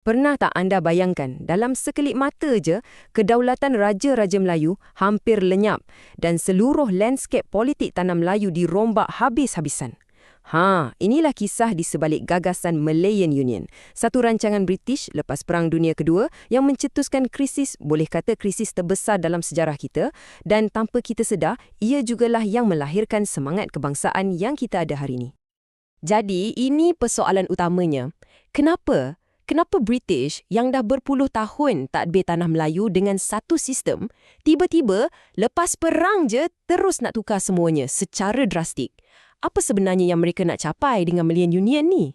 Pernah tak anda bayangkan, dalam sekelip mata je, kedaulatan Raja-Raja Melayu hampir lenyap dan seluruh landscape politik tanah Melayu dirombak habis-habisan. Ha, inilah kisah di sebalik gagasan Malayan Union, satu rancangan British lepas Perang Dunia Kedua yang mencetuskan krisis, boleh kata krisis terbesar dalam sejarah kita dan tanpa kita sedar, ia jugalah yang melahirkan semangat kebangsaan yang kita ada hari ini. Jadi, ini persoalan utamanya. Kenapa Kenapa British yang dah berpuluh tahun tadbir tanah Melayu dengan satu sistem, tiba-tiba lepas perang je terus nak tukar semuanya secara drastik? Apa sebenarnya yang mereka nak capai dengan Malayan Union ni?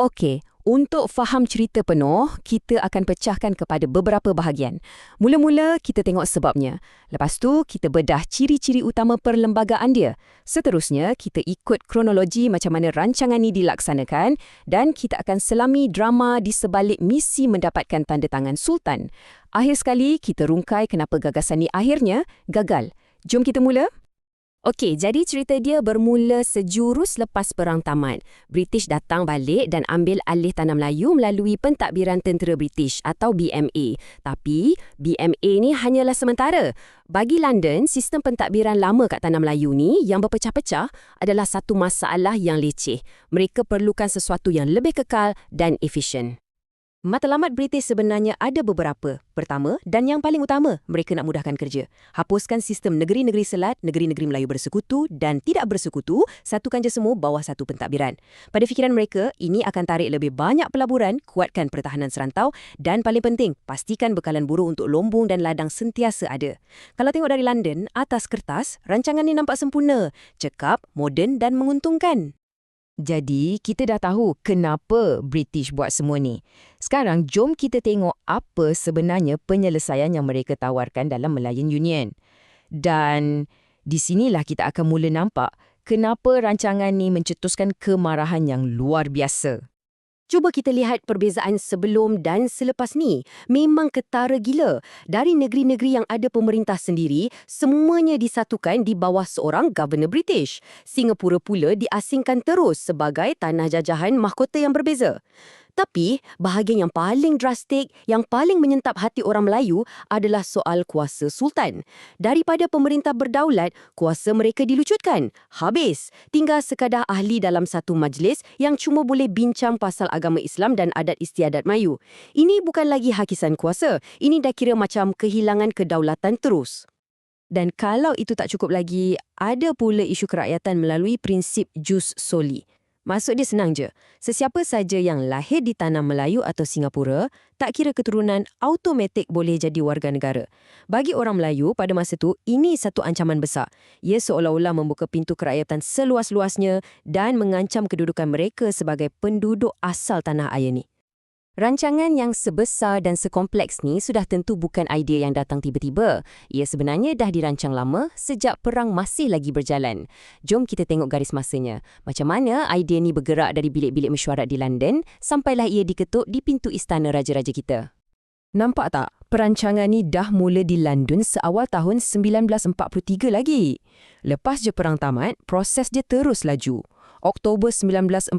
Okey, untuk faham cerita penuh, kita akan pecahkan kepada beberapa bahagian. Mula-mula, kita tengok sebabnya. Lepas tu, kita bedah ciri-ciri utama perlembagaan dia. Seterusnya, kita ikut kronologi macam mana rancangan ini dilaksanakan dan kita akan selami drama di sebalik misi mendapatkan tanda tangan Sultan. Akhir sekali, kita rungkai kenapa gagasan ini akhirnya gagal. Jom kita mula. Okey, jadi cerita dia bermula sejurus lepas perang tamat. British datang balik dan ambil alih tanah Melayu melalui pentadbiran tentera British atau BMA. Tapi, BMA ni hanyalah sementara. Bagi London, sistem pentadbiran lama kat tanah Melayu ni yang berpecah-pecah adalah satu masalah yang leceh. Mereka perlukan sesuatu yang lebih kekal dan efisien. Matlamat British sebenarnya ada beberapa. Pertama, dan yang paling utama, mereka nak mudahkan kerja. Hapuskan sistem negeri-negeri selat, negeri-negeri Melayu bersekutu dan tidak bersekutu, satukan je semua bawah satu pentadbiran. Pada fikiran mereka, ini akan tarik lebih banyak pelaburan, kuatkan pertahanan serantau dan paling penting, pastikan bekalan buruh untuk lombung dan ladang sentiasa ada. Kalau tengok dari London, atas kertas, rancangan ini nampak sempurna, cekap, moden dan menguntungkan. Jadi, kita dah tahu kenapa British buat semua ni. Sekarang, jom kita tengok apa sebenarnya penyelesaian yang mereka tawarkan dalam Malayan Union. Dan di sinilah kita akan mula nampak kenapa rancangan ni mencetuskan kemarahan yang luar biasa. Cuba kita lihat perbezaan sebelum dan selepas ni. Memang ketara gila. Dari negeri-negeri yang ada pemerintah sendiri, semuanya disatukan di bawah seorang Governor British. Singapura pula diasingkan terus sebagai tanah jajahan mahkota yang berbeza. Tapi, bahagian yang paling drastik, yang paling menyentap hati orang Melayu adalah soal kuasa sultan. Daripada pemerintah berdaulat, kuasa mereka dilucutkan. Habis. Tinggal sekadar ahli dalam satu majlis yang cuma boleh bincang pasal agama Islam dan adat istiadat Melayu. Ini bukan lagi hakisan kuasa. Ini dah kira macam kehilangan kedaulatan terus. Dan kalau itu tak cukup lagi, ada pula isu kerakyatan melalui prinsip jus soli. Maksud dia senang je. Sesiapa saja yang lahir di tanah Melayu atau Singapura, tak kira keturunan, automatik boleh jadi warga negara. Bagi orang Melayu, pada masa itu, ini satu ancaman besar. Ia seolah-olah membuka pintu kerakyatan seluas-luasnya dan mengancam kedudukan mereka sebagai penduduk asal tanah air ni. Rancangan yang sebesar dan sekompleks ni sudah tentu bukan idea yang datang tiba-tiba. Ia sebenarnya dah dirancang lama sejak perang masih lagi berjalan. Jom kita tengok garis masanya. Macam mana idea ni bergerak dari bilik-bilik mesyuarat di London sampailah ia diketuk di pintu istana raja-raja kita. Nampak tak? Perancangan ni dah mula di London seawal tahun 1943 lagi. Lepas je perang tamat, proses dia terus laju. Oktober 1945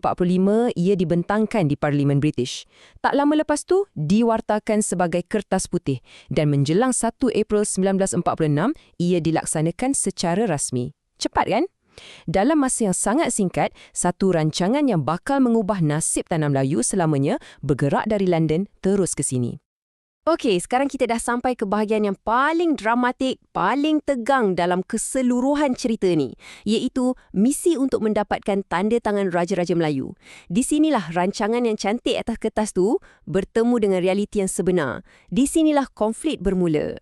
ia dibentangkan di Parlimen British. Tak lama lepas tu, diwartakan sebagai kertas putih dan menjelang 1 April 1946 ia dilaksanakan secara rasmi. Cepat kan? Dalam masa yang sangat singkat, satu rancangan yang bakal mengubah nasib tanah Melayu selamanya bergerak dari London terus ke sini. Okey, sekarang kita dah sampai ke bahagian yang paling dramatik, paling tegang dalam keseluruhan cerita ni, iaitu misi untuk mendapatkan tanda tangan Raja-Raja Melayu. Di sinilah rancangan yang cantik atas kertas tu bertemu dengan realiti yang sebenar. Di sinilah konflik bermula.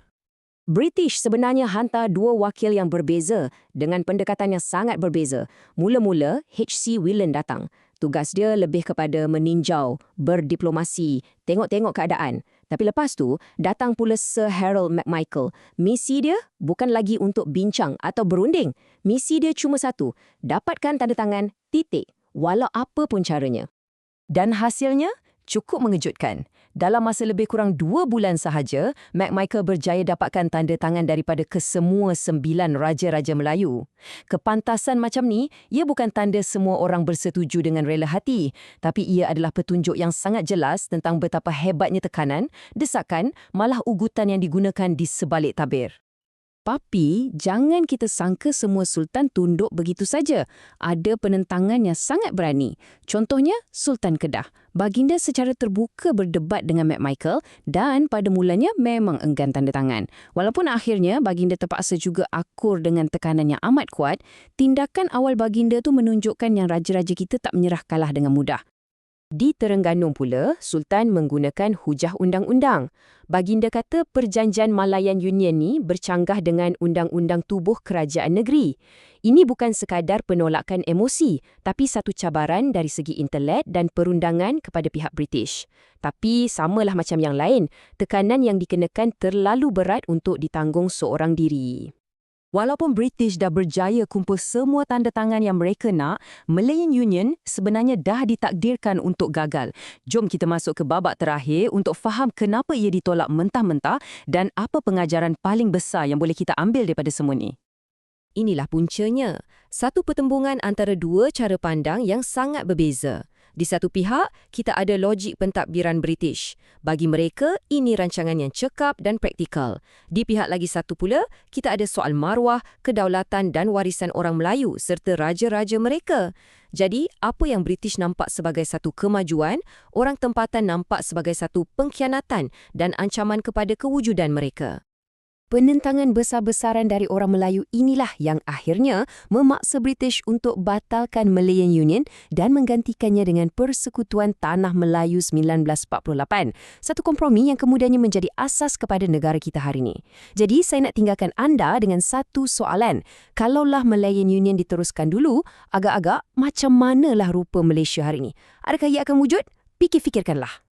British sebenarnya hantar dua wakil yang berbeza dengan pendekatan yang sangat berbeza. Mula-mula, H.C. Willen datang. Tugas dia lebih kepada meninjau, berdiplomasi, tengok-tengok keadaan. Tapi lepas tu, datang pula Sir Harold McMichael. Misi dia bukan lagi untuk bincang atau berunding. Misi dia cuma satu, dapatkan tanda tangan titik, walau apa pun caranya. Dan hasilnya, cukup mengejutkan. Dalam masa lebih kurang dua bulan sahaja, McMichael berjaya dapatkan tanda tangan daripada kesemua sembilan raja-raja Melayu. Kepantasan macam ni, ia bukan tanda semua orang bersetuju dengan rela hati, tapi ia adalah petunjuk yang sangat jelas tentang betapa hebatnya tekanan, desakan, malah ugutan yang digunakan di sebalik tabir. Tapi, jangan kita sangka semua sultan tunduk begitu saja. Ada penentangan yang sangat berani. Contohnya, Sultan Kedah. Baginda secara terbuka berdebat dengan Mac Michael dan pada mulanya memang enggan tanda tangan. Walaupun akhirnya Baginda terpaksa juga akur dengan tekanan yang amat kuat, tindakan awal Baginda tu menunjukkan yang raja-raja kita tak menyerah kalah dengan mudah. Di Terengganu pula, Sultan menggunakan hujah undang-undang. Baginda kata perjanjian Malayan Union ni bercanggah dengan undang-undang tubuh kerajaan negeri. Ini bukan sekadar penolakan emosi, tapi satu cabaran dari segi intelek dan perundangan kepada pihak British. Tapi samalah macam yang lain, tekanan yang dikenakan terlalu berat untuk ditanggung seorang diri. Walaupun British dah berjaya kumpul semua tanda tangan yang mereka nak, Malayan Union sebenarnya dah ditakdirkan untuk gagal. Jom kita masuk ke babak terakhir untuk faham kenapa ia ditolak mentah-mentah dan apa pengajaran paling besar yang boleh kita ambil daripada semua ni. Inilah puncanya, satu pertembungan antara dua cara pandang yang sangat berbeza. Di satu pihak, kita ada logik pentadbiran British. Bagi mereka, ini rancangan yang cekap dan praktikal. Di pihak lagi satu pula, kita ada soal maruah, kedaulatan dan warisan orang Melayu serta raja-raja mereka. Jadi, apa yang British nampak sebagai satu kemajuan, orang tempatan nampak sebagai satu pengkhianatan dan ancaman kepada kewujudan mereka. Penentangan besar-besaran dari orang Melayu inilah yang akhirnya memaksa British untuk batalkan Malayan Union dan menggantikannya dengan Persekutuan Tanah Melayu 1948. Satu kompromi yang kemudiannya menjadi asas kepada negara kita hari ini. Jadi saya nak tinggalkan anda dengan satu soalan. Kalaulah Malayan Union diteruskan dulu, agak-agak macam manalah rupa Malaysia hari ini? Adakah ia akan wujud? Fikir-fikirkanlah.